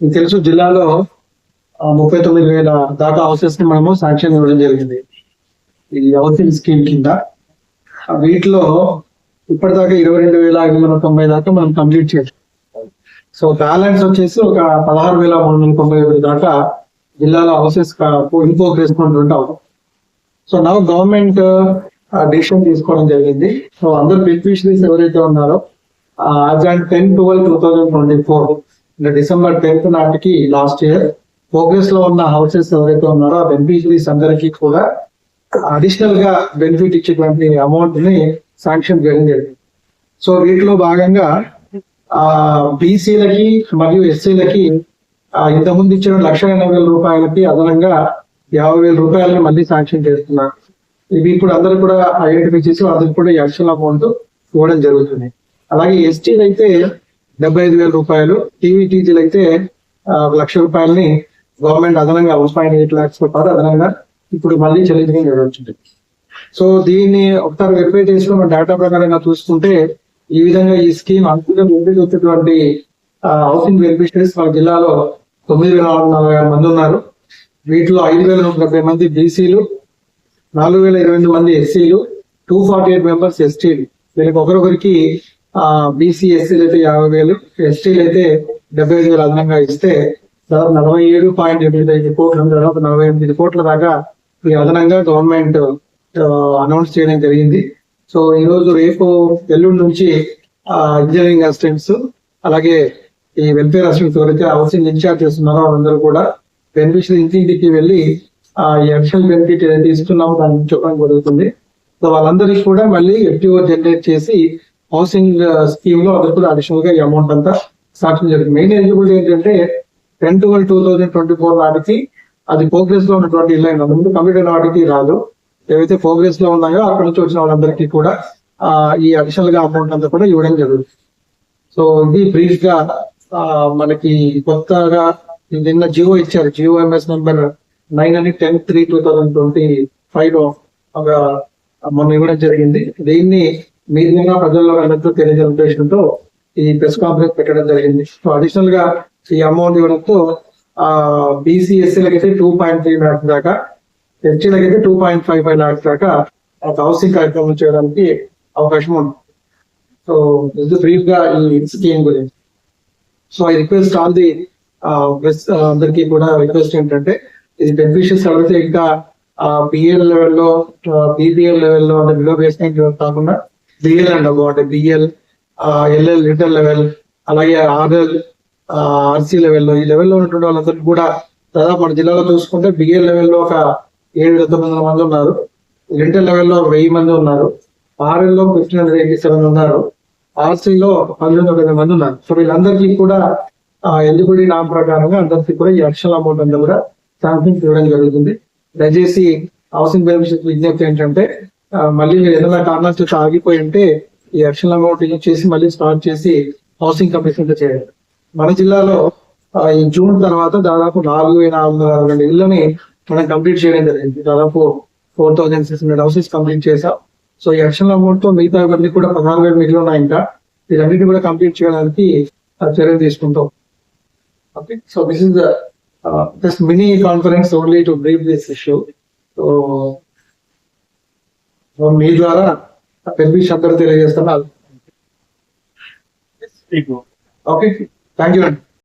మీకు తెలుసు జిల్లాలో ముప్పై తొమ్మిది వేల దాకా హౌసెస్ని మనము శాంక్షన్ ఇవ్వడం జరిగింది. ఈ హౌసింగ్ స్కీమ్ కింద. వీటిలో ఇప్పటిదాకా ఇరవై రెండు వేల ఐదు వందల తొంభై దాకా మనం కంప్లీట్ చేసాం. సో బ్యాలెన్స్ వచ్చేసి ఒక పదహారు వేల మూడు వందల తొంభై ఐదు దాకా జిల్లాలో హౌసెస్ ఇన్ ప్రోగ్రెస్ ఉంటాం. సో నా గవర్నమెంట్ డిసిషన్ తీసుకోవడం జరిగింది. సో అందరు బెనిఫిషరీస్ ఎవరైతే ఉన్నారో as and ten twelve two thousand twenty four December tenth నాటికి లాస్ట్ ఇయర్ ప్రోగ్రెస్లో ఉన్న హౌసెస్ ఎవరైతే ఉన్నారో ఆ బెనిఫిషరీస్ అందరికీ కూడా అడిషనల్గా బెనిఫిట్ ఇచ్చేటువంటి అమౌంట్ని శాంక్షన్ చేయడం జరిగింది. సో వీటిలో భాగంగా ఆ బీసీలకి మరియు ఎస్సీలకి ఇంతకుముందు ఇచ్చిన లక్ష ఎనభై వేల రూపాయలకి అదనంగా యాభై వేల రూపాయలని మళ్ళీ శాంక్షన్ చేస్తున్నారు. ఇవి ఇప్పుడు అందరూ కూడా ఐడెంటిఫై చేసి వాళ్ళకి కూడా ఈ అడిషనల్ అమౌంట్ ఇవ్వడం జరుగుతుంది. అలాగే ఎస్టీలు అయితే డెబ్బై ఐదు వేల రూపాయలు. టీవీటీజీలు అయితే ఒక లక్ష రూపాయలని గవర్నమెంట్ అదనంగా వన్ పాయింట్ ఎయిట్ లాక్స్ రూపాయలు అదనంగా ఇప్పుడు మళ్ళీ చెల్లించడం జరుగుతుంది. సో దీన్ని ఒకసారి వెరిఫై చేసుకున్న డేటా ప్రకారంగా చూసుకుంటే ఈ విధంగా ఈ స్కీమ్ అనుకూలంగా ముందుకు వచ్చేటువంటి హౌసింగ్ బెనిఫిషరీస్ మన జిల్లాలో తొమ్మిది వేల నాలుగు వందల నలభై ఆరు మంది ఉన్నారు. వీటిలో ఐదు వేల నూట డెబ్బై మంది బీసీలు నాలుగు వేల ఇరవై ఎనిమిది మంది ఎస్సీలు టూ ఫార్టీ ఎయిట్ మెంబర్స్ ఎస్టీలు వీళ్ళకి ఒకరొకరికి బీసీ ఎస్సీలు అయితే యాభై వేలు ఎస్టీలు అయితే డెబ్బై ఐదు వేలు అదనంగా ఇస్తే దాదాపు నలభై ఏడు పాయింట్ ఎనిమిది ఐదు కోట్ల దాదాపు నలభై ఎనిమిది కోట్ల దాకా ఈ అదనంగా గవర్నమెంట్ అనౌన్స్ చేయడం జరిగింది. సో ఈ రోజు రేపు ఎల్లుండి నుంచి ఇంజనీరింగ్ అసిస్టెంట్స్ అలాగే ఈ వెల్ఫేర్ అసిస్టెంట్స్ ఎవరైతే హౌసింగ్ ఇన్ఛార్జ్ చేస్తున్నారో వాళ్ళందరూ కూడా బెనిఫిషియరీ ఇంటింటికి వెళ్ళి ఆ ఈ బెనిఫిట్ ఏదైతే ఇస్తున్నామో దాన్ని చెప్పడం జరుగుతుంది. సో వాళ్ళందరికీ కూడా మళ్ళీ ఎఫ్టీఓ జనరేట్ చేసి హౌసింగ్ స్కీమ్ uh, లో అందరికి కూడా అడిషనల్గా ఈ అమౌంట్ అంతా సాక్షన్ జరిగింది. మెయిన్ ఎలిజిబిలిటీ ఏంటంటే ten twelve two thousand twenty four నాటికి అది ప్రోగ్రెస్లో ఉన్నటువంటి ఇల్లు అయినా ముందు కంప్లీట్ అయిన వాటికి రాదు. ఏవైతే ప్రోగ్రెస్లో ఉన్నాయో అక్కడ నుంచి వచ్చిన వాళ్ళందరికీ కూడా ఆ, ఈ అడిషనల్గా అమౌంట్ అంతా కూడా ఇవ్వడం జరుగుతుంది. సో ఇది బ్రీఫ్గా మనకి కొత్తగా నిన్న జియో ఇచ్చారు. జియో ఎంఎస్ నెంబర్ నైన్ అని ten three two thousand twenty ఫైవ్లో ఒక మొన్న ఇవ్వడం జరిగింది. దీన్ని మీడియంగా ప్రజల్లో అందరితో తెలియజేయడం ఉద్దేశంతో ఈ ప్రెస్ కాన్ఫరెన్స్ పెట్టడం జరిగింది. సో అడిషనల్గా ఈ అమౌంట్ ఇవ్వడంతో ఆ బీసీఎస్సీలకి టూ పాయింట్ త్రీ ల్యాక్స్ దాకా ఎస్టీలకి two point five five lakhs దాకా హౌసింగ్ కార్యక్రమం చేయడానికి అవకాశం ఉంది. సో ఇది బ్రీఫ్గా ఈ స్కీమ్ గురించి. So I request all the అందరికీ కూడా రిక్వెస్ట్ ఏంటంటే ఇది బెనిఫిషియల్స్ ఎవరైతే ఇంకా బిఎల్ లెవెల్లో బీపీఎల్ లెవెల్లో అంటే బిలో బేస్మెంట్ కాకుండా బిఎల్ అండ్ అబౌ అంటే బిఎల్ ఎల్ఎల్ లిటర్ లెవెల్ అలాగే ఆర్ఎల్ ఆర్సీ లెవెల్లో ఈ లెవెల్లో ఉన్నటువంటి వాళ్ళందరికీ కూడా దాదాపు మన జిల్లాలో చూసుకుంటే బిఎల్ లెవెల్లో ఒక ఏడు వేల తొమ్మిది వందల మంది ఉన్నారు. లిటర్ లెవెల్లో ఒక వెయ్యి మంది ఉన్నారు. ఆర్ఎల్లో ఫిఫ్టీన్ హండ్రెడ్ ఎయిటీ సెవెన్ ఉన్నారు. ఆర్సీలో పన్నెండు వందల మంది ఉన్నారు. సో వీళ్ళందరికీ కూడా ఎలిజిబిలిటీ నామ్ ప్రకారంగా అందరికీ కూడా ఈ లక్షల అమౌంట్ అంతా కూడా శాంక్షన్ ఇవ్వడం జరుగుతుంది. దయచేసి హౌసింగ్ బెనిఫిషియర్ విజ్ఞప్తి ఏంటంటే మళ్ళీ మీరు ఏదైనా కారణాల చేత ఆగిపోయి ఉంటే ఈ అడిషనల్ అమౌంట్ యూజ్ చేసి మళ్ళీ స్టార్ట్ చేసి హౌసింగ్ కమిషన్ చేయాలి. మన జిల్లాలో ఈ జూన్ తర్వాత దాదాపు నాలుగు వేల నాలుగు వందల అరవై రెండు ఇళ్ళని మనం కంప్లీట్ చేయడం జరిగింది. దాదాపు four thousand six hundred houses complete చేసాం సో ఈ అడిషనల్ అమౌంట్తో మిగతా ఇవన్నీ కూడా పదహారు వేలు మిగిలి ఉన్నాయి ఇంకా వీటన్నిటిని కూడా కంప్లీట్ చేయడానికి ఆ, చర్యలు తీసుకుంటాం. Okay. So this is this mini conference only to brief this issue so మీ ద్వారా బెనిఫిష్ అందరూ తెలియజేస్తున్నారు. ఓకే థ్యాంక్ యూ అండి